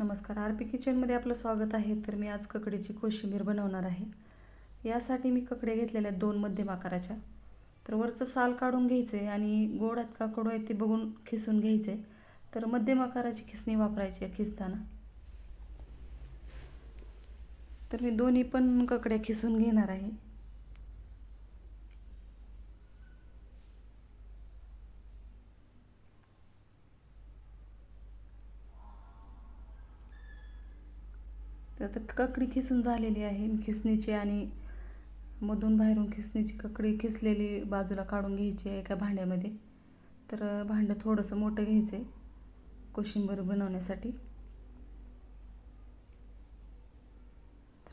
नमस्कार R P किचनमध्ये आपलं स्वागत आहे. तर मी आज ककडीची कोशिंबीर बनवणार आहे. यासाठी मी ककडे घेतलेल्या आहेत दोन मध्यम आकाराच्या. तर वरचं साल काढून घ्यायचं आहे आणि गोड आहेत का कडू आहे ते बघून खिसून घ्यायचं. आहे तर मध्यम आकाराची खिसणी वापरायची आहे खिसताना. तर मी दोन्ही पण ककड्या खिसून घेणार आहे. तर आता ककडी खिसून झालेली आहे. खिसणीची आणि मधून बाहेरून खिसणीची ककडी खिसलेली बाजूला काढून घ्यायची आहे एका भांड्यामध्ये. तर भांडं थोडंसं मोठं घ्यायचं आहे कोशिंबीर बनवण्यासाठी.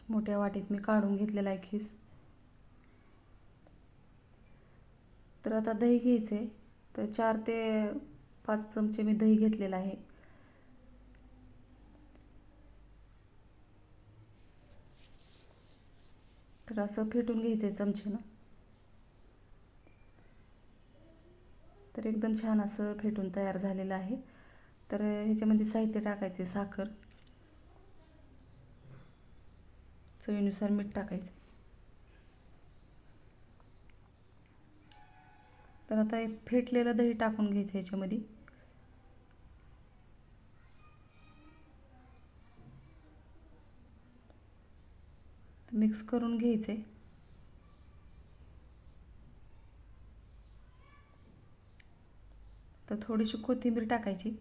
मोठ्या वाटीत मी काढून घेतलेला आहे खिस. तर आता दही घ्यायचं आहे तर चार ते पाच चमचे मी दही घेतलेलं आहे. तर असं फेटून घ्यायचं आहे चमच्यानं. तर एकदम छान असं फेटून तयार झालेलं आहे. तर ह्याच्यामध्ये साहित्य टाकायचे साखर. चवीनुसार मीठ टाकायचं. तर आता एक फेटलेलं दही टाकून घ्यायचं ह्याच्यामध्ये. मिक्स करून घ्यायचं. आहे तर थोडीशी कोथिंबीर टाकायची.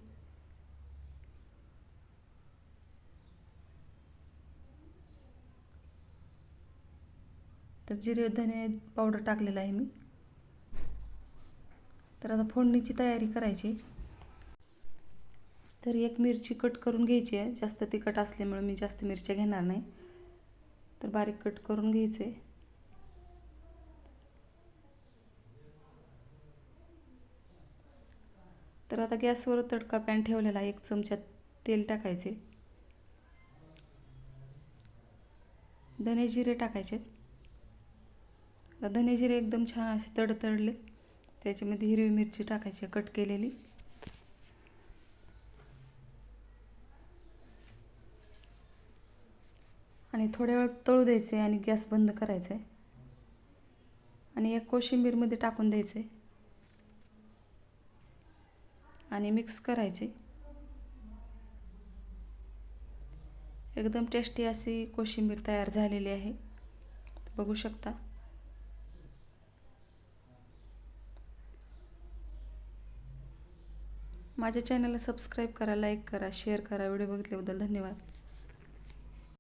तर जिरे धने पावडर टाकलेला आहे मी. तर आता फोडणीची तयारी करायची. तर एक मिरची कट करून घ्यायची आहे. जास्त तिखट असल्यामुळे मी जास्त मिरच्या घेणार नाही. तर बारीक कट करून घ्यायचे. तर आता गॅसवर तडका पॅन ठेवलेला एक चमचा तेल टाकायचे. धने जिरे टाकायचे. आता धने जिरे एकदम छान असे तडतडले. त्याच्यामध्ये हिरवी मिरची टाकायची कट केलेली. आणि थोड्या वेळ तळू द्यायचे आणि गॅस बंद करायचा आहे आणि एक कोशिंबीरमध्ये टाकून द्यायचे आणि मिक्स करायचे एकदम टेस्टी अशी कोशिंबीर तयार झालेली आहे. बघू शकता. माझ्या चॅनलला सबस्क्राईब करा लाईक करा शेअर करा. व्हिडिओ बघितल्याबद्दल धन्यवाद.